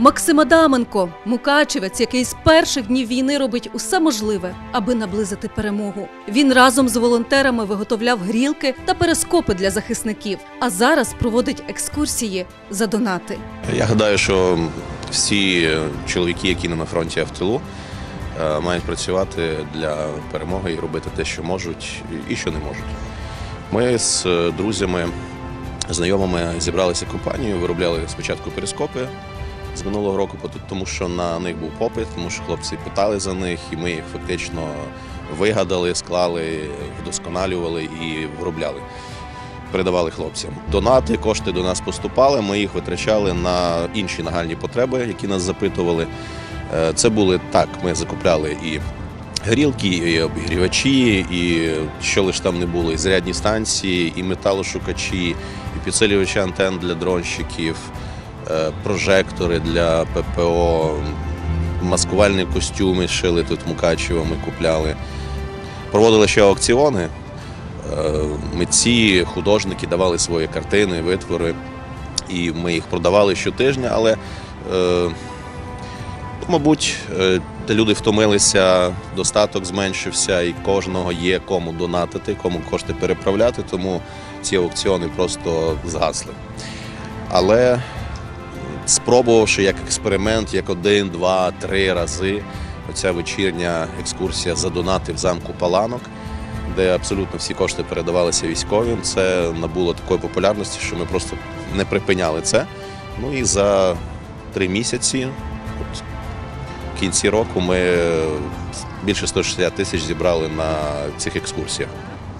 Максим Адаменко, мукачевець, який з перших днів війни робить усе можливе, аби наблизити перемогу. Він разом з волонтерами виготовляв грілки та перескопи для захисників, а зараз проводить екскурсії за донати. Я гадаю, що всі чоловіки, які не на фронті, а в тилу, е, мають працювати для перемоги і робити те, що можуть і що не можуть. Ми з друзями, знайомими зібралися компанією, виробляли спочатку перископи з минулого року, тому що на них був попит, тому що хлопці питали за них, і ми їх фактично вигадали, склали, вдосконалювали і виробляли передавали хлопцям. Донати, кошти до нас поступали. Ми їх витрачали на інші нагальні потреби, які нас запитували. Е, Це були так. Ми закупляли і грілки, і обігрівачі, і що лиш там не було, і зарядні станції, і металошукачі, і підсилювачі антенн для дронщиків, прожектори для ППО, маскувальні костюми шили тут Мукачево, ми купляли. Проводили ще аукціони. Е, Митці, художники давали свої картини, витвори, і ми їх продавали щотижня, але, е, мабуть, е, люди втомилися, достаток зменшився, і кожного є кому донатити, кому кошти переправляти, тому ці аукціони просто згасли. Але спробувавши як експеримент, як один, два, три рази, оця вечірня екскурсія за донати в замку Паланок де абсолютно всі кошти передавалися військовим. Це набуло такої популярності, що ми просто не припиняли це. Ну і за три місяці, от, в кінці року, ми більше 160 тисяч зібрали на цих екскурсіях.